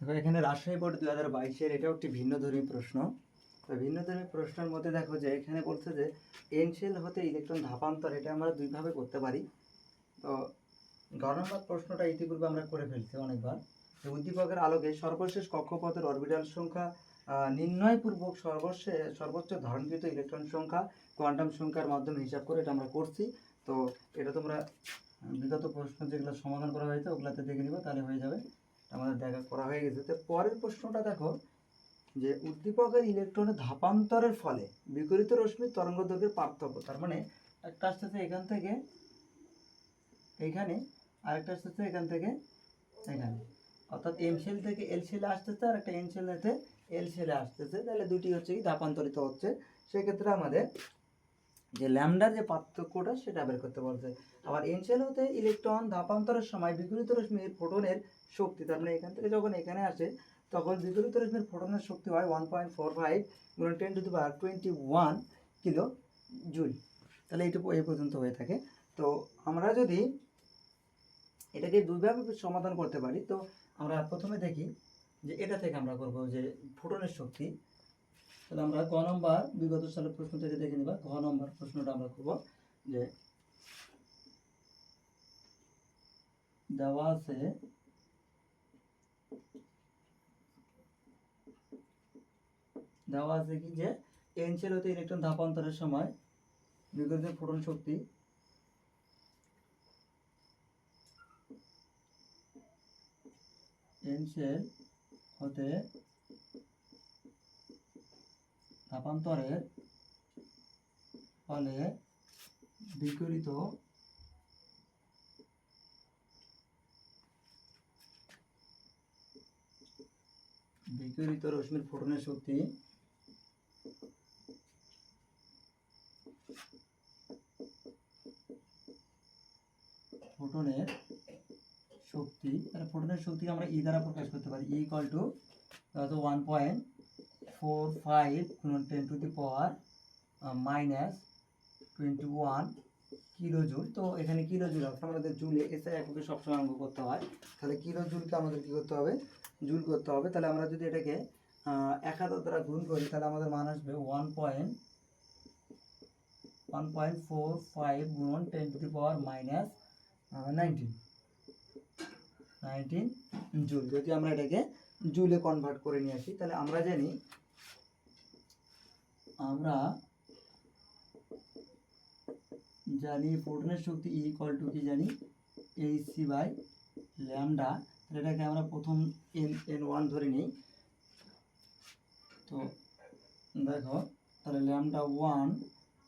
দেখো, এখানে রাজশাহী বোর্ড দুই হাজার বাইশের এটাও একটি ভিন্ন ধর্মী প্রশ্ন। তো ভিন্ন ধর্মী প্রশ্নের মধ্যে দেখো যে, এখানে বলছে যে, এনশেল হতে ইলেকট্রন ধাপান্তর, এটা আমরা দুইভাবে করতে পারি। তো নম্বর প্রশ্নটা ইতিপূর্বে আমরা করে ফেলছি অনেকবার। যে উদ্দীপকের আলোকে সর্বশেষ কক্ষপথের অরবিটাল সংখ্যা নির্ণয়পূর্বক সর্বশেষ সর্বোচ্চ ধারণকৃত ইলেকট্রন সংখ্যা, কোয়ান্টাম সংখ্যার মাধ্যমে হিসাব করে এটা আমরা করছি। তো এটা তোমরা বিগত প্রশ্ন যেগুলো সমাধান করা হয়েছে, ওগুলাতে দেখে নিবা, তাহলে হয়ে যাবে। আমাদের দেখা করা হয়ে গেছে। তো পরের প্রশ্নটা দেখো, যে উদ্দীপকের ইলেকট্রনের ধাপান্তরের ফলে রশ্মি তরঙ্গ দৈর্ঘ্যের পার্থক্য, তার মানে একটা আসতেছে এখান থেকে এইখানে আরেকটা আসতেছে এখান থেকে এখানে। অর্থাৎ এম সেল থেকে এল সেলে আসতেছে আর একটা এন সেলেতে এল সেলে আসতেছে। তাহলে দুটি হচ্ছে কি, ধাপান্তরিত হচ্ছে। সেক্ষেত্রে আমাদের যে ল্যামডার যে পার্থক্যটা সেটা বের করতে বলছে। আবার এন সেল হতে ইলেকট্রন ধাপান্তরের সময় বিপরীত রশ্মির ফোটনের শক্তি, তার মানে এখান থেকে যখন এখানে আসে, তখন বিপরীত রশ্মির ফোটনের শক্তি হয় ওয়ান পয়েন্ট ফোর ফাইভ গুণ ten to power twenty one kilo joule. তাহলে এইটুকু এই পর্যন্ত হয়ে থাকে। তো আমরা যদি এটাকে দুইভাবে সমাধান করতে পারি, তো আমরা প্রথমে দেখি যে এটা থেকে আমরা করব যে ফোটনের শক্তি তাহলে আমরা ক নম্বর বিগত সালের প্রশ্ন থেকে দেখে নিবা। ঘ নম্বর প্রশ্নটা আমরা করব যে দেওয়া আছে দেওয়া আছে কি যে এন সেল হতে ইলেকট্রন ধাপান্তরের সময় বিগত ফোটন শক্তি এন সেল হতে ধাপান্তরের ফলে বিকরিত বিকিরিত রশ্মির ফোটনের শক্তি ফোটনের শক্তি ফোটনের শক্তিকে আমরা ই দ্বারা প্রকাশ করতে পারি। E two one point four five গুণন ten to the power minus twenty one kilo joule তো এখানে কিলো জুল আমাদের জুলে এসে এককে সবসময় অঙ্ক করতে হয়। তাহলে কিলো জুলকে আমাদের কী করতে হবে? জুল করতে হবে। তাহলে আমরা যদি এটাকে এক হাজার দ্বারা গুণ করি, তাহলে আমাদের মান আসবে one point one point four five গুণন ten to the power minus nineteen nineteen joule যদি আমরা এটাকে জুলে কনভার্ট করে নিয়ে আসি, তাহলে আমরা জানি আমরা জানি ফোটনের শক্তি ই ইকুয়াল টু কি জানি? এইচ সি বাই ল্যামডা এটাকে আমরা প্রথম এন এন ওয়ান ধরে নিই। তো দেখো, তাহলে ল্যামডা ওয়ান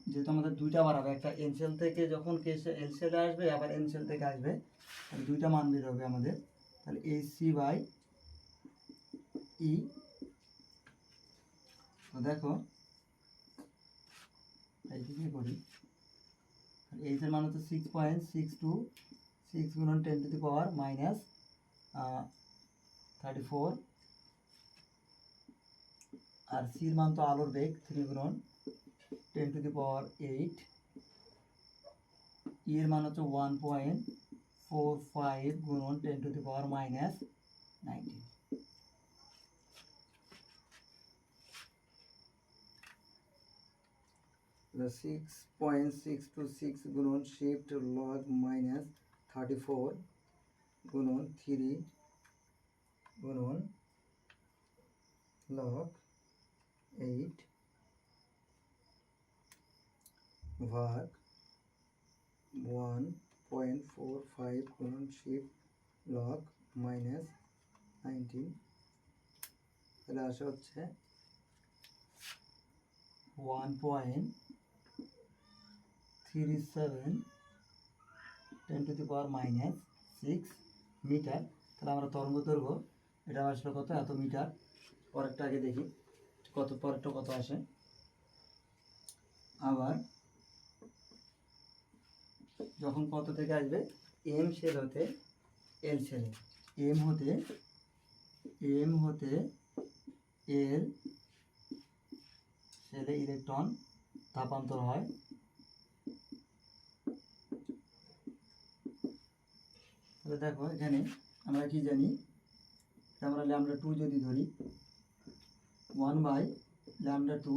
যেহেতু আমাদের দুইটা বাড়াবে একটা এনসেল থেকে যখন কেসে এনসেলে আসবে, আবার এনসেল থেকে আসবে। তাহলে দুইটা মান বের হবে আমাদের। তাহলে এইচ সি বাই ই তো দেখো এইদিকে করি। এইচ এর মান হচ্ছে six point six two six গুণন ten to the power minus thirty four আর সির মান তো আলোর বেগ থ্রি গুণন ten to the power eight ইয়ের মান হচ্ছে ওয়ান পয়েন্ট ফোর ফাইভ গুণন ten to the power minus nineteen six point six two six গুণন shift log minus thirty four গুণন থ্রি গুণন লগ এইট ভাগ ওয়ান পয়েন্ট ফোর ফাইভ গুণন shift log minus nineteen তাহলে আসা হচ্ছে one point three seven ten to the power minus six metre তাহলে আমরা তরঙ্গ দৈর্ঘ্য এটা আসলে কত? এত মিটার পরেরটা আগে দেখি কত, পরেরটা কত আসে। আবার যখন কত থেকে আসবে? এম সেল হতে এল সেলে এম হতে এম হতে এল সেলে ইলেকট্রন তাপান্তর হয় তাহলে দেখো, এখানে আমরা কি জানি? আমরা ল্যামডা টু যদি ধরি one by lambda two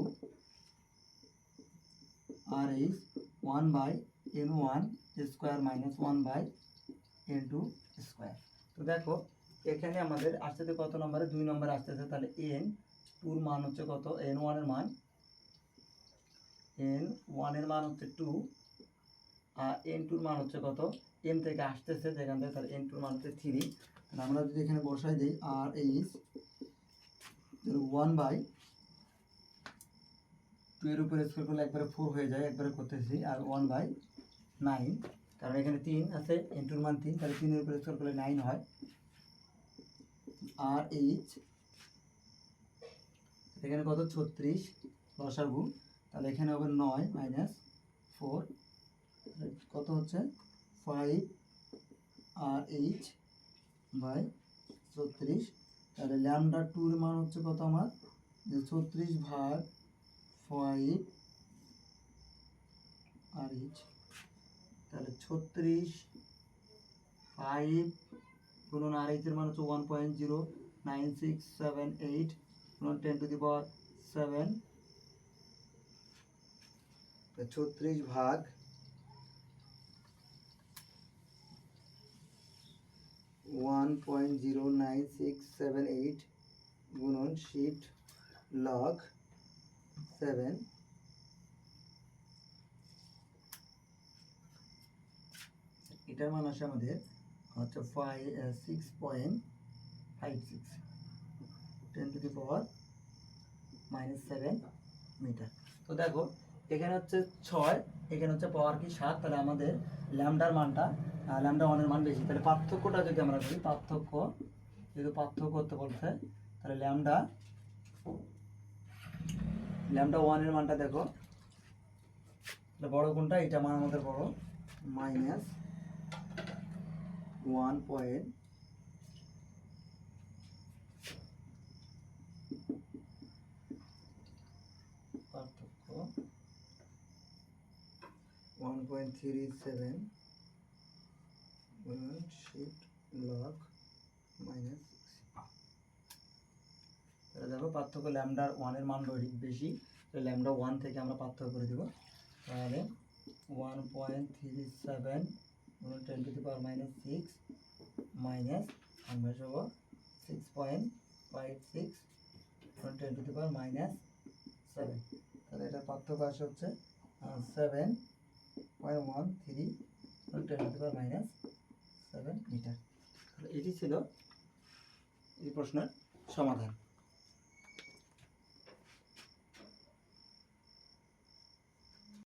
R H one by N one square minus one by N two square তো দেখো, এখানে আমাদের আসতেছে কত নম্বরে? দুই নম্বরে আসতেছে তাহলে এন টুর মান হচ্ছে কত? এন ওয়ানের মান। এন ওয়ানের মান হচ্ছে টু আর এন টুর মান হচ্ছে কত? এন থেকে আসতেছে, যেখান থেকে তাহলে এন টু মান হচ্ছে থ্রি আমরা যদি এখানে বসাই দিই R H one by two এর উপরে স্কোয়ার করলে একবারে ফোর হয়ে যায়, একবারে করতেছি, আর ওয়ান বাই নাইন কারণ এখানে তিন আছে ইন্টুর মান তিন, তাহলে তিনের উপরে স্কোয়ার করলে নাইন হয়। আর এইচ এখানে কত? ছত্রিশ, লসাগু। তাহলে এখানে হবে নয় মাইনাস ফোর কত হচ্ছে? ফাইভ আর এইচ বাই ছত্রিশ। তাহলে ল্যামডা টুর মান হচ্ছে কত আমার? যে ছত্রিশ ভাগ ফাইভ আর এইচ তাহলে ছত্রিশ ফাইভ গুণন আর এইচের মান হচ্ছে one point zero nine six seven eight গুণন ten to the power seven ছত্রিশ ভাগ one point zero nine six seven eight গুণন শিফট লগ সেভেন এটার মান আসে আমাদের হচ্ছে five six point five six ten to the power minus seven metre তো দেখো এখানে হচ্ছে ছয়, এখানে হচ্ছে পাওয়ার কি সাত, তাহলে আমাদের ল্যামডার মানটা ল্যামডা ওয়ানের মান বেশি। তাহলে পার্থক্যটা যদি আমরা করি পার্থক্য যদি পার্থক্য করতে বলছে, তাহলে ল্যামডা ল্যামডা ওয়ানের মানটা দেখো। বড় কোনটা? এটা মান আমাদের বড়, মাইনাস ওয়ান পয়েন্ট পার্থক্য। One point three seven shift log minus তাহলে দেখো পার্থক্য ল্যামডার ওয়ানের মান বেড়ি- বেশি তো ল্যামডা ওয়ান থেকে আমরা পার্থক্য করে দেবো। তাহলে one point three seven ten to the power minus six minus আমরা হব six point five six ten to the power minus seven তাহলে এটা পার্থক্য আসে হচ্ছে seven point one three ten to minus seven metre এটি ছিল এই প্রশ্নের সমাধান।